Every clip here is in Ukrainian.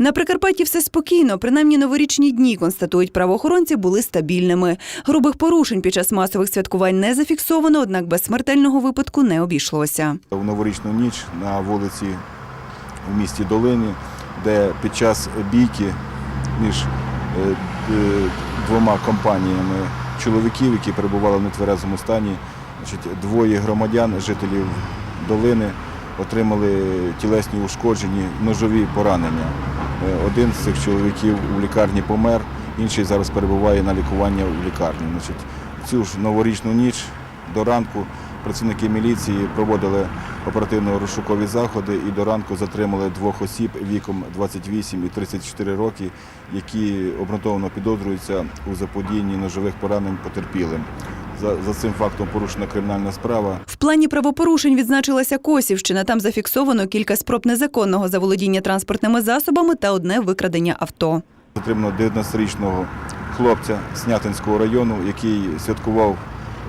На Прикарпатті все спокійно. Принаймні новорічні дні, констатують правоохоронці, були стабільними. Грубих порушень під час масових святкувань не зафіксовано, однак без смертельного випадку не обійшлося. В новорічну ніч на вулиці в місті Долині, де під час бійки між е, е, двома компаніями чоловіків, які перебували в нетверезому стані, двоє громадян, жителів долини, отримали тілесні ушкоджені ножові поранення. Е, Один з цих чоловіків у лікарні помер, інший зараз перебуває на лікуванні в лікарні. Значить, цю ж новорічну ніч до ранку працівники міліції проводили оперативно-розшукові заходи і до ранку затримали двох осіб віком 28 і 34 роки, які обґрунтовано підозрюються у заподіянні ножових поранень потерпілим. За, за цим фактом порушена кримінальна справа. В плані правопорушень відзначилася Косівщина. Там зафіксовано кілька спроб незаконного заволодіння транспортними засобами та одне викрадення авто. Затримано 19-річного хлопця Снятинського району, який святкував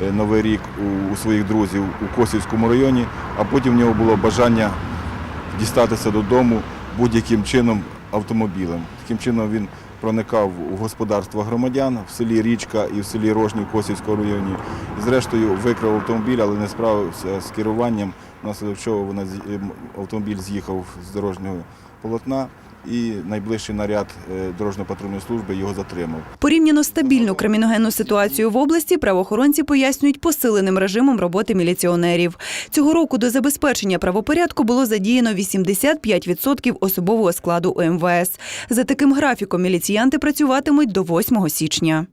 е, Новий рік у, у своїх друзів у Косівському районі, а потім в нього було бажання дістатися додому будь-яким чином автомобілем. Таким чином він проникав у господарство громадян в селі Річка і в селі Рожні Косівського районі. Зрештою викрав автомобіль, але не справився з керуванням, внаслідок чого автомобіль з'їхав з дорожнього полотна. І найближчий наряд е, дорожньо-патрульної служби його затримав. Порівняно стабільну криміногенну ситуацію в області правоохоронці пояснюють посиленим режимом роботи міліціонерів. Цього року до забезпечення правопорядку було задіяно 85% особового складу УМВС. За таким графіком міліціянти працюватимуть до 8 січня.